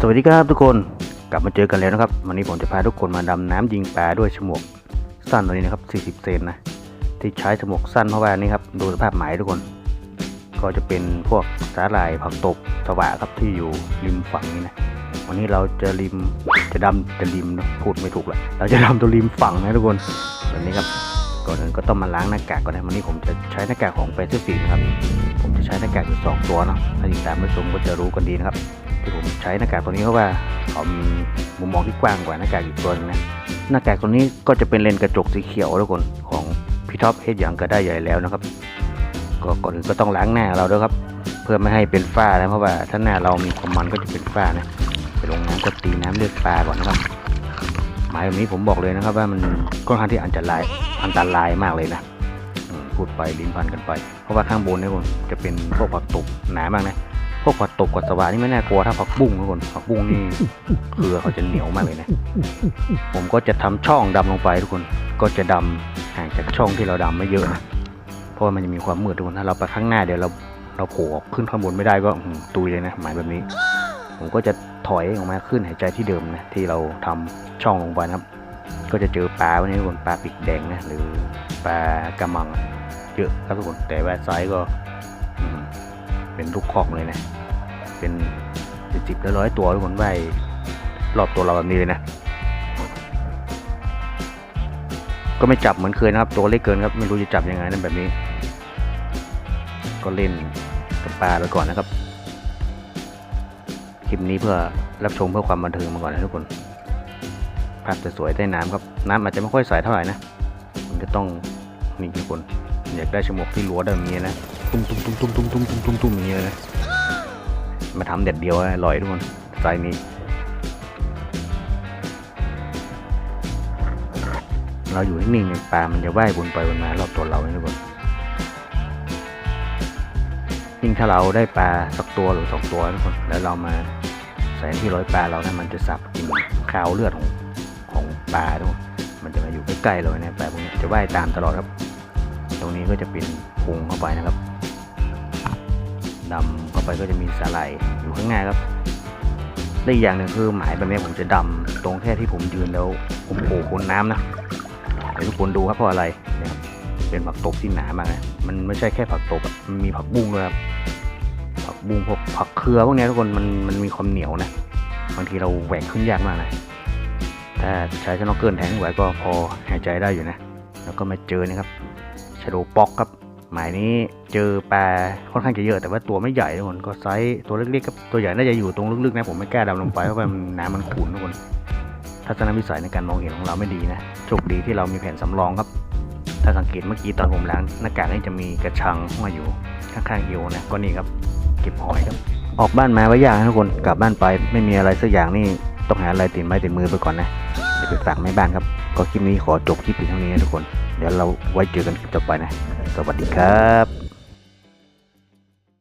สวัสดีครับทุกคนกลับมาเจอกันแล้วนะครับ วันนี้ผมจะพาทุกคนมาดำน้ำยิงปลาด้วยฉมวกสั้นตัวนี้นะครับ 40 เซนนะที่ใช้ฉมวกสั้นเพราะว่านี่ครับดูสภาพหมายทุกคน ก็จะเป็นพวกสาหร่ายผักตบสวะครับที่อยู่ริมฝั่งนี้นะวันนี้เราจะริมจะดำจะริมนะพูดไม่ถูกละเราจะดำตัวริมฝั่งนะทุกคนแบบนี้ครับก่อนอื่นก็ต้องมาล้างหน้ากากก่อนนะวันนี้ผมจะใช้หน้ากากของเปเซฟิกนะครับผมจะใช้หน้ากากอยู่สองตัวนะถ้าติดตามผู้ชมก็จะรู้กันดีนะครับ ที่ผมใช้หน้ากากตัวนี้เพราะว่าเขามีมุมมองที่กว้างกว่าหน้ากากอีกตัวนึงนะหน้ากากตัวนี้ก็จะเป็นเลนกระจกสีเขียวทุกคนของพี่ท็อปเฮดอย่างก็ได้ใหญ่แล้วนะครับ ก็ก่อนก็ต้องล้างหน้าเราด้วยครับ เพื่อไม่ให้เป็นฝ้านะเพราะว่าถ้าหน้าเรามีความมันก็จะเป็นฝ้านะไปลงน้ำก็ตีน้ำเลือดปลาก่อนนะครับหมายแบบนี้ผมบอกเลยนะครับ ว่ามันค่อนข้างที่อันตรายอันตรายมากเลยนะพูดไปลิ้นพันกันไป เพราะว่าข้างบนเนี่ยผมจะเป็นพวกผักตบหนามากนะ วกผักตบกับสวานี่ไม่น่ากลัวถ้าผักบุ้งทุกคนผักบุ้งนี่เครือเขาจะเหนียวมากเลยนะ ผมก็จะทำช่องดำลงไปทุกคนก็จะดำห่างจากช่องที่เราดำไม่เยอะนะเพราะว่ามันจะมีความมืดทุกคนถ้าเราไปข้างหน้าเดี๋ยวเราเราโผล่ขึ้นข้างบนไม่ได้ก็ตุยเลยนะหมายแบบนี้ ผมก็จะถอยออกมาขึ้นหายใจที่เดิมนะที่เราทำช่องลงไปนะครับ ก็จะเจอปลาวันนี้ทุกคนปลาปีกแดงนะหรือปลากระมังเยอะครับทุกคนแต่ว่าไซส์ก็ เป็นลูกคอกเลยนะ เป็นสิบสิบร้อยตัวทุกคนว่ายรอบตัวเราแบบนี้เลยนะ ก็ไม่จับเหมือนเคยนะครับ ตัวเล็กเกินครับ ไม่รู้จะจับยังไงนั่นแบบนี้ ก็เล่นกับปลาไปก่อนนะครับ คลิปนี้เพื่อรับชมเพื่อความบันเทิงมาก่อนนะทุกคนภาพจะสวยใต้น้ำครับ น้ำอาจจะไม่ค่อยใสเท่าไหร่นะ มันจะต้องนี่ทุกคนอยากได้ฉมวกที่รั้วแบบนี้นะ ตุ้มตุ้มตุ้มตุ้มตุ้มตุ้มตุ้มตุ้มตุ้มอย่างนี้เลยมาทำเด็ดเดียวอร่อยทุกคนไซส์นี้ เราอยู่นิ่งๆปลามันจะว่ายวนไปวนมารอบตัวเราทุกคนยิ่งถ้าเราได้ปลาสักตัวหรือสองตัวทุกคนแล้วเรามาใส่ที่ร้อยปลาเรานะมันจะสับกินคาวเลือดของของปลาทุกคนมันจะมาอยู่ใกล้ๆเราเนี่ยปลาพวกนี้จะว่ายตามตลอดครับ ตรงนี้ก็จะเป็นพุงเข้าไปนะครับ ดำเข้าไปก็จะมีสาหร่ายอยู่ข้างหน้าครับและอีกอย่างหนึ่งคือหมายแบบนี้ผมจะดำตรงแค่ที่ผมยืนแล้ว ผมโผล่พ้นน้ำนะเดี๋ยวทุกคนดูครับเพราะอะไรเนี่ยครับเป็นผักตบที่หนามากนะมันไม่ใช่แค่ผักตบมันมีผักบุ้งด้วยครับผักบุ้งพวกผักเครือพวกเนี้ยทุกคนมันมันมีความเหนียวนะบางทีเราแหวกขึ้นยากมากเลยถ้าใช้ชนอกเกิลแทงไหวก็พอหายใจได้อยู่นะ แล้วก็มาเจอนะครับชโดป๊อกครับ หมายนี้เจอแปลค่อนข้างจะเยอะแต่ว่าตัวไม่ใหญ่ทุกคนก็ไซส์ตัวเล็กๆกับตัวใหญ่น่าจะอยู่ตรงลึกๆนะผมไม่กล้าดำลงไปเพราะว่ามันน้ำมันขุ่นทุกคนทัศนวิสัยในการมองเห็นของเราไม่ดีนะโชคดีที่เรามีแผนสำรองครับ ถ้าสังเกตเมื่อกี้ตอนผมล้างหน้ากากนี่จะมีกระชังมาอยู่ข้างๆเอวนะก็นี่ครับ เก็บหอยครับ ออกบ้านมาไว้ยากทุกคนกลับบ้านไปไม่มีอะไรสักอย่างนี่ต้องหาอะไรติดไม้ติดมือไปก่อนนะเดี๋ยวไปฝากแม่บ้านครับ ก็คลิปนี้ขอจบคลิปเพียงเท่านี้นะทุกคน เดี๋ยวเราไว้เจอกันคลิปต่อไปนะ สวัสดีครับ